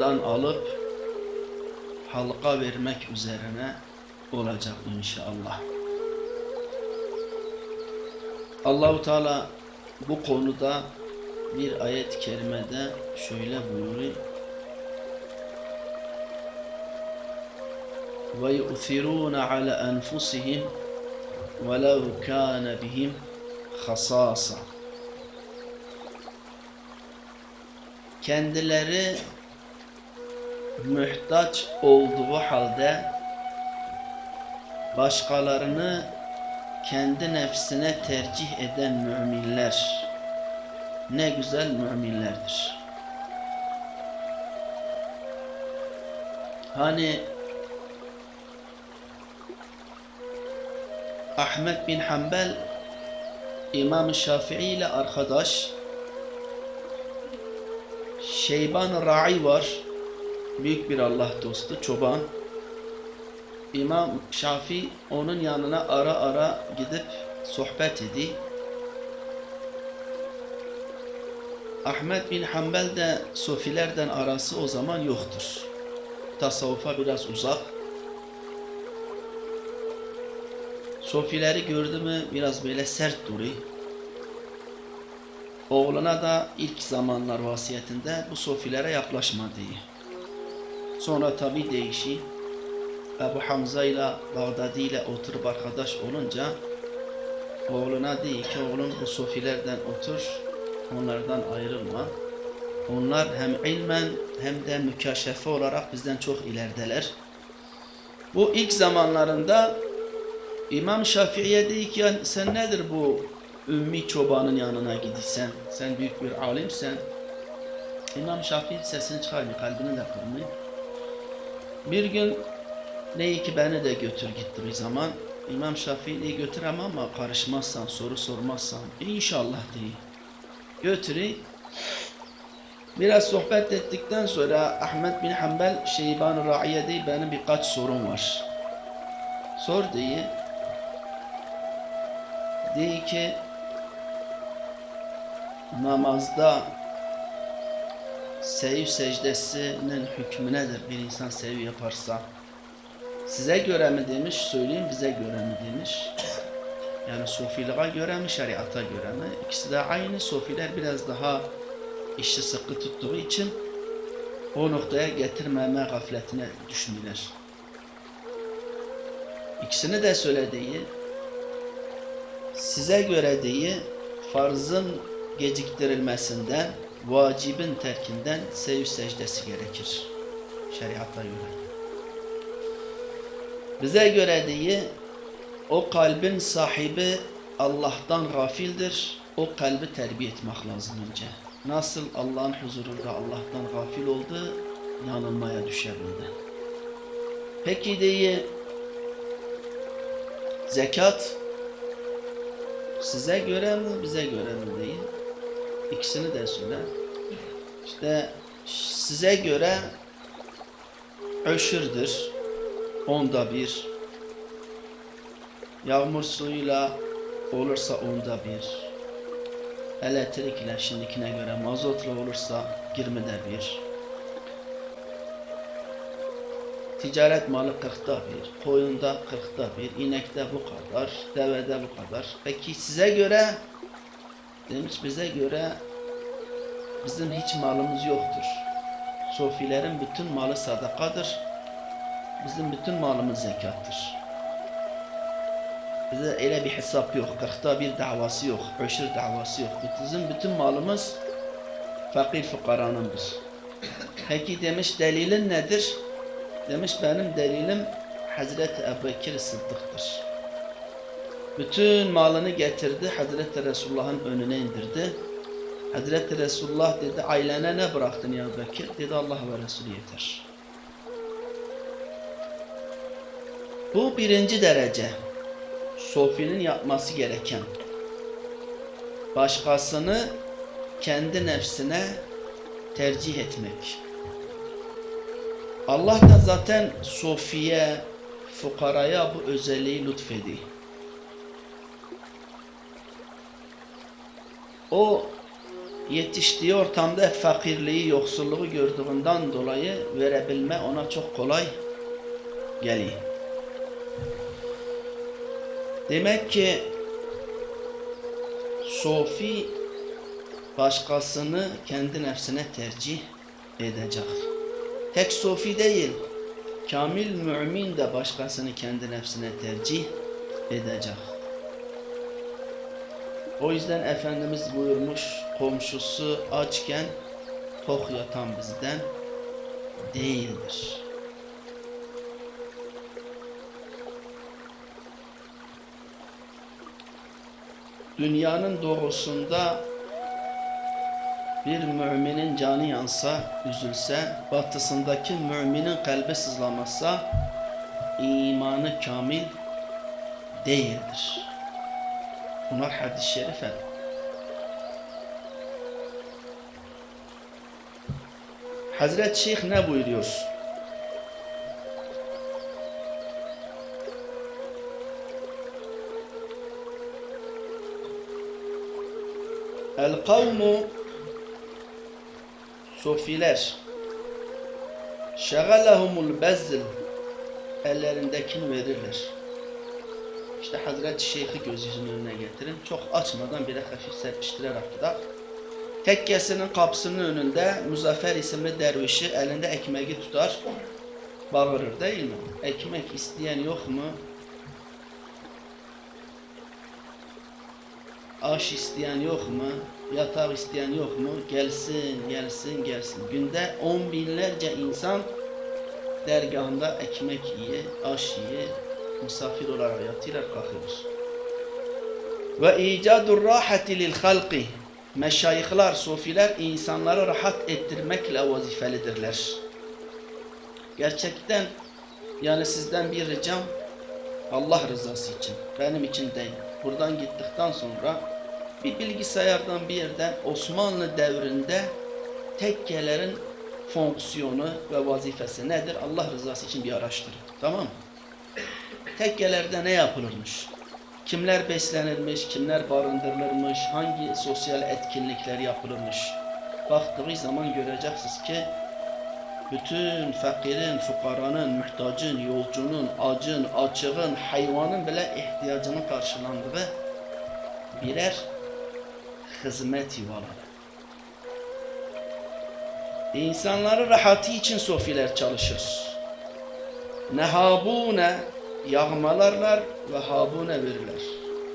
ondan alıp halka vermek üzerine olacak inşallah. Allahu Teala bu konuda bir ayet-i kerimede şöyle buyuruyor. Ve yu'thirûne ala enfusihim وَلَوْ كَانَ بِهِمْ خَصَاصًا Kendileri mühtaç olduğu halde başkalarını kendi nefsine tercih eden müminler ne güzel müminlerdir. Hani Ahmet bin Hanbel İmam Şafii ile arkadaş Şeyban Ra'i var. Büyük bir Allah dostu, çoban. İmam Şafii onun yanına ara ara gidip sohbet edi. Ahmet bin Hanbel de Sofilerden arası o zaman yoktur. Tasavvufa biraz uzak. Sofileri gördü mü biraz böyle sert duruyor. Oğluna da ilk zamanlar vasiyetinde bu sofilere yaklaşma diye. Sonra tabi değişi Ebu Hamza ile Bağdadi ile oturup arkadaş olunca oğluna diyor ki oğlum bu sofilerden otur onlardan ayrılma. Onlar hem ilmen hem de mükaşefe olarak bizden çok ilerideler. Bu ilk zamanlarında İmam Şafii'ye dedi ki "Ya sen nedir bu ümmi çobanın yanına gidiyorsun? Sen büyük bir alimsen. İmam Şafii sesini çıkarmıyor, kalbini de kırmıyor. Bir gün neyi ki beni de götür gitti bir zaman. İmam Şafii'yi götüremem ama karışmazsan, soru sormazsan inşallah diye. Götürü. Biraz sohbet ettikten sonra Ahmet bin Hanbel Şeyban-ı Ra'iye değil benim birkaç sorum var. Sor diye. Diyor ki namazda sev secdesinin hükmü nedir? Bir insan sev yaparsa size göre mi demiş söyleyeyim bize göre mi demiş. Yani sofiliğe göre mi şeriata göre mi? İkisi de aynı. Sofiler biraz daha işi sıkı tuttuğu için o noktaya getirmeme gafletine düşmüyorlar. İkisini de söylediği size göre diye farzın geciktirilmesinden, vacibin terkinden sev secdesi gerekir. Şeriata göre. Bize göre diye o kalbin sahibi Allah'tan gafildir. O kalbi terbiye etmek lazım önce. Nasıl Allah'ın huzurunda Allah'tan gafil oldu, yanılmaya düşebildi. Peki diye zekat Size göre mi, bize göre mi değil? İkisini de söyle. İşte size göre öşürdür. Onda bir. Yağmur suyuyla olursa onda bir. Elektrikle şimdikine göre mazotla olursa girmede bir. Ticaret malı 40'ta bir, koyunda 40'ta bir, inekte bu kadar, devede bu kadar. Peki size göre, demiş bize göre bizim hiç malımız yoktur. Sofilerin bütün malı sadakadır. Bizim bütün malımız zekattır. Bize öyle bir hesap yok. 40'ta bir davası yok. Öşür davası yok. Bizim bütün malımız fakir fukaranındır. Peki demiş delilin nedir? Demiş benim delilim Hazreti Ebubekir Sıddık'tır. Bütün malını getirdi Hazreti Resulullah'ın önüne indirdi. Hazreti Resulullah dedi ailene ne bıraktın ya Bekir? Dedi Allah ve Resulü yeter. Bu birinci derece. Sofinin yapması gereken. Başkasını kendi nefsine tercih etmek. Allah da zaten sofiye, fukaraya bu özelliği lütfedi. O yetiştiği ortamda fakirliği, yoksulluğu gördüğünden dolayı verebilme ona çok kolay geliyor. Demek ki Sofi başkasını kendi nefsine tercih edecek. Tek Sofi değil, kamil mümin de başkasını kendi nefsine tercih edecek. O yüzden Efendimiz buyurmuş, komşusu açken tok yatan bizden değildir. Dünyanın doğusunda bir müminin canı yansa, üzülse, batısındaki müminin kalbi sızlamazsa, imanı kamil değildir. Bunlar hadis-i şerifler. Hazreti Şeyh ne buyuruyor? El kavmu Sofiler Şegalehumul bezzl Ellerindekini verirler. İşte Hazreti Şeyh'i gözünün önüne getirin. Çok açmadan bile hafif serpiştirerek tutar. Tekkesinin kapısının önünde Muzaffer isimli dervişi elinde ekmeği tutar. Bağırır değil mi? Ekmek isteyen yok mu? Aş isteyen yok mu? Yatak isteyen yok mu? Gelsin, gelsin, gelsin. Günde on binlerce insan dergahında ekmek yiye, aş yiye, misafir olarak yatırlar kalkıyor. Ve icadur rahati lil halqi. Meşayihler, sofiler insanları rahat ettirmekle vazifelidirler. Gerçekten yani sizden bir ricam Allah rızası için, benim için değil. Buradan gittikten sonra bir bilgisayardan bir yerden Osmanlı devrinde tekkelerin fonksiyonu ve vazifesi nedir? Allah rızası için bir araştırın. Tamam mı? Tekkelerde ne yapılırmış? Kimler beslenirmiş, kimler barındırılırmış, hangi sosyal etkinlikler yapılırmış? Baktığı zaman göreceksiniz ki bütün fakirin, fukaranın, muhtacın, yolcunun, acın, açığın, hayvanın bile ihtiyacının karşılandığı birer hizmet yuvaları. İnsanların rahatı için sofiler çalışır. Nehabune yağmalarlar ve habune verirler.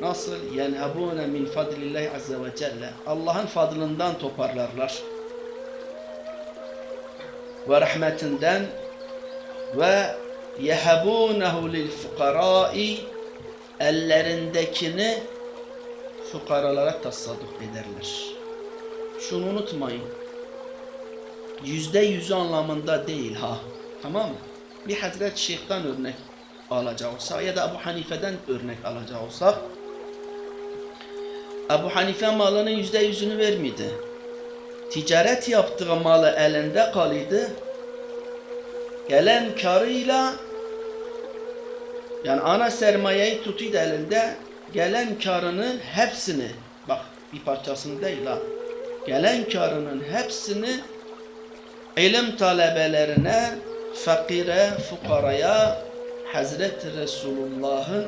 Nasıl? Yenhabune min fadlillahi azze ve celle. Allah'ın fadlından toparlarlar. Ve rahmetinden ve yehabunehu lil fukarai ellerindekini fukaralara tasadduk ederler. Şunu unutmayın. Yüzde yüzü anlamında değil ha. Tamam mı? Bir Hazreti Şeyh'ten örnek alacak olsak ya da Ebu Hanife'den örnek alacak olsak Ebu Hanife malının yüzde yüzünü vermedi. Ticaret yaptığı malı elinde kalıydı. Gelen karıyla yani ana sermayeyi tutuydu elinde. Gelen karının hepsini bak bir parçasını değil ha. Gelen karının hepsini ilim talebelerine, fakire, fukaraya, Hazreti Resulullah'ın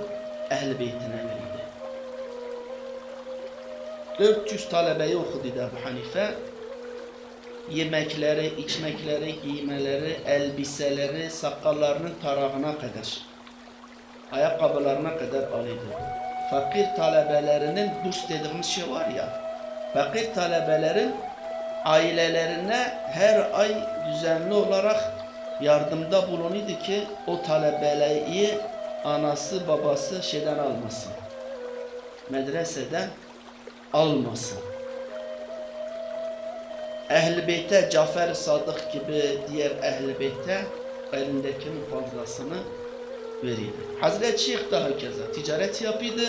ehl beytine verildi. 400 talebeyi okudu Ebu Hanife. Yemekleri, içmekleri, giymeleri, elbiseleri, sakallarının tarağına kadar, ayakkabılarına kadar alıydı. Fakir talebelerinin burs dediğimiz şey var ya, fakir talebelerin ailelerine her ay düzenli olarak yardımda bulunuydu ki o talebeleri anası babası şeyden almasın. Medreseden almasın. Ehl-i Beyt'e Cafer Sadık gibi diğer Ehl-i Beyt'e elindekinin fazlasını veriyordu. Hazreti Şeyh daha keza ticaret yapıyordu.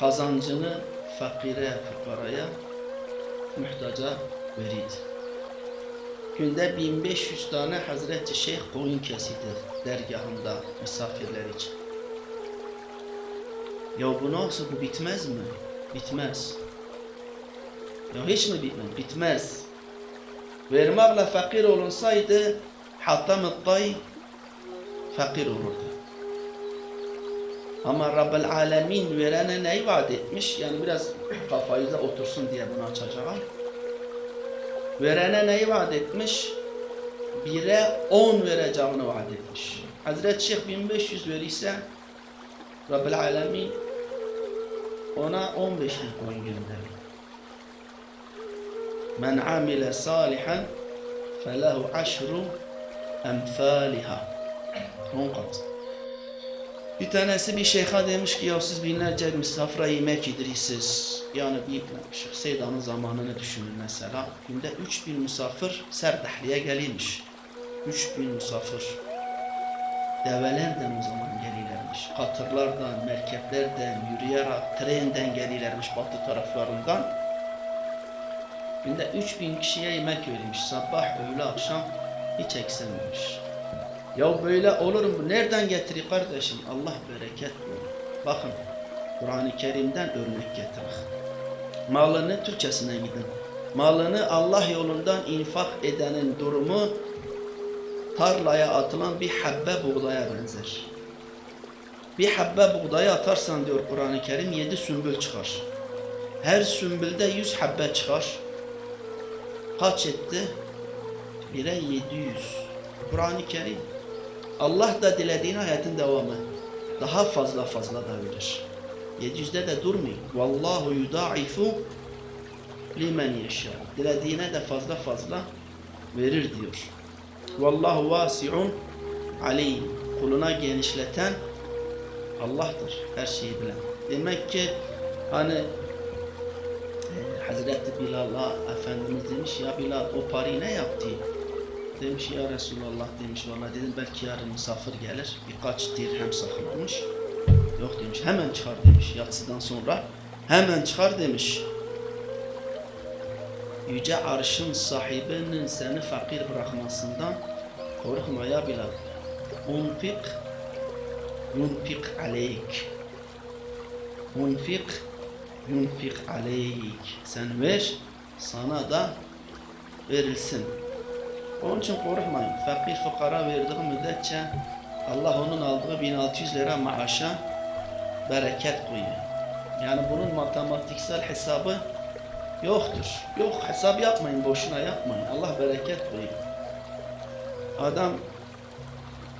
Kazancını fakire, fukaraya, muhtaca veriyordu. Günde 1500 tane Hazreti Şeyh koyun kesidi dergahında misafirler için. Ya bu nasıl bu bitmez mi? Bitmez. Ya hiç mi bitmez? Bitmez. Vermekle fakir olunsaydı Hattam-ı Tay fakir olurdu. Ama Rabbel Alemin verene neyi vaat etmiş? Yani biraz kafayıza otursun diye bunu açacağım. Verene neyi vaat etmiş? Bire 10 vereceğini vaat etmiş. Hazreti Şeyh 1500 verirse Rabbel Alemin ona 15 bin koyun gönderir. Men amile salihan felehu aşru emthaliha. 10 kat. Bir tanesi bir şeyha demiş ki ya siz binlerce misafira yemek yedirirsiniz. Yani bir Şeyh Seydan'ın zamanını düşünün mesela. Günde 3000 misafir Serdahli'ye gelirmiş. 3000 misafir. Develerden o zaman gelirlermiş. Katırlardan, merkeplerden, yürüyerek, trenden gelirlermiş batı taraflarından. Günde 3000 kişiye yemek verilmiş. Sabah, öğle, akşam hiç eksilmemiş. Ya böyle olur mu? Nereden getiriyor kardeşim? Allah bereket verir. Bakın Kur'an-ı Kerim'den örnek getirir. Malını Türkçesine gidin. Malını Allah yolundan infak edenin durumu tarlaya atılan bir habbe buğdaya benzer. Bir habbe buğdaya atarsan diyor Kur'an-ı Kerim yedi sümbül çıkar. Her sümbülde yüz habbe çıkar. Kaç etti? Bire yedi yüz. Kur'an-ı Kerim. Allah da dilediğin hayatın devamı. Daha fazla fazla da verir. 700'de de durmayın. Vallahu yudaifu limen yeşâ. Dilediğine de fazla fazla verir diyor. Vallahu vasi'un alim. Kuluna genişleten Allah'tır. Her şeyi bilen. Demek ki hani e, Hazreti Bilal'a Efendimiz demiş ya Bilal o parayı ne yaptı? Demiş ya Resulallah demiş valla dedim belki yarın misafir gelir birkaç dirhem saklamış. Yok demiş hemen çıkar demiş yatsıdan sonra hemen çıkar demiş. Yüce arşın sahibinin seni fakir bırakmasından korkma ya Bilal. Unfik yunfik aleyk. Unfik yunfik aleyk. Sen ver sana da verilsin. Onun için korkmayın. Fakir fukara verdiği müddetçe Allah onun aldığı 1600 lira maaşa bereket koyuyor. Yani bunun matematiksel hesabı yoktur. Yok hesap yapmayın, boşuna yapmayın. Allah bereket koyuyor. Adam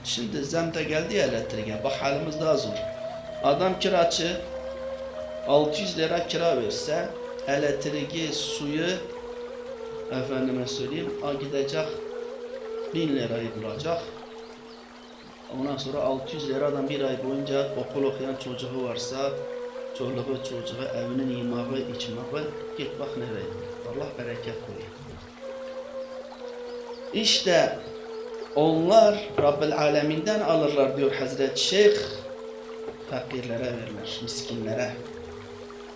şimdi zemde geldi ya elektriğe. Bak halimiz daha zor. Adam kiraçı 600 lira kira verse elektriği, suyu efendime söyleyeyim, gidecek 1000 lirayı bulacak. Ondan sonra 600 liradan bir ay boyunca okul okuyan çocuğu varsa çoluğu çocuğu evinin imağı içmağı git bak nereye. Allah bereket koyuyor. İşte onlar Rabbel Aleminden alırlar diyor Hazreti Şeyh. Fakirlere verirler, miskinlere.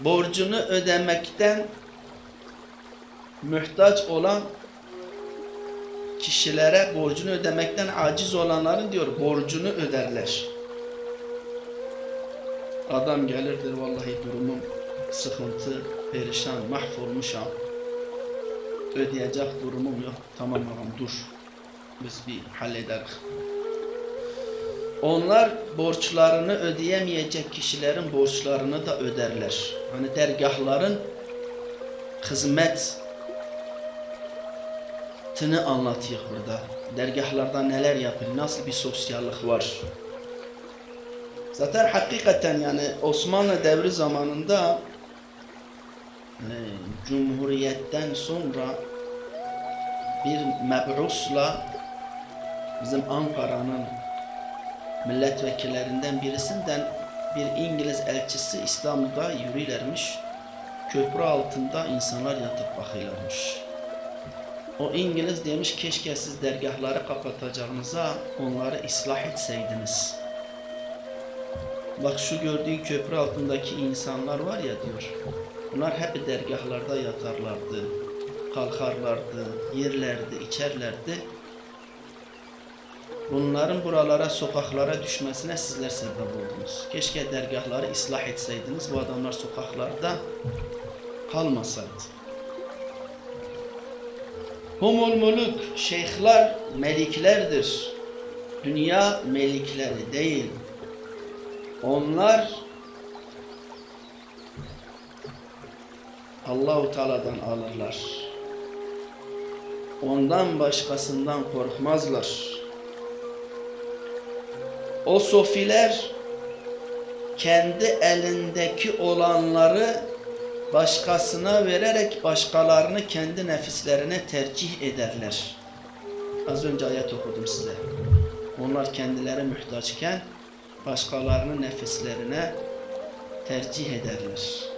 Borcunu ödemekten muhtaç olan kişilere borcunu ödemekten aciz olanların diyor borcunu öderler. Adam gelirdir vallahi durumum sıkıntı, perişan, mahvolmuşam. Ödeyecek durumum yok. Tamam ağam dur. Biz bir hallederiz. Onlar borçlarını ödeyemeyecek kişilerin borçlarını da öderler. Hani dergahların hizmet tını anlatıyor burada. Dergahlarda neler yapıyor, nasıl bir sosyallik var. Zaten hakikaten yani Osmanlı devri zamanında e, Cumhuriyet'ten sonra bir meb'usla bizim Ankara'nın milletvekillerinden birisinden bir İngiliz elçisi İstanbul'da yürüyorlarmış. Köprü altında insanlar yatıp bakıyorlarmış. O İngiliz demiş keşke siz dergahları kapatacağınıza onları ıslah etseydiniz. Bak şu gördüğün köprü altındaki insanlar var ya diyor. Bunlar hep dergahlarda yatarlardı. Kalkarlardı, yerlerdi, içerlerdi. Bunların buralara, sokaklara düşmesine sizler sebep oldunuz. Keşke dergahları ıslah etseydiniz, bu adamlar sokaklarda kalmasaydı. Humul muluk, şeyhler meliklerdir. Dünya melikleri değil. Onlar Allahu Teala'dan alırlar. Ondan başkasından korkmazlar. O sofiler kendi elindeki olanları başkasına vererek başkalarını kendi nefislerine tercih ederler. Az önce ayet okudum size. Onlar kendileri muhtaçken başkalarını nefislerine tercih ederler.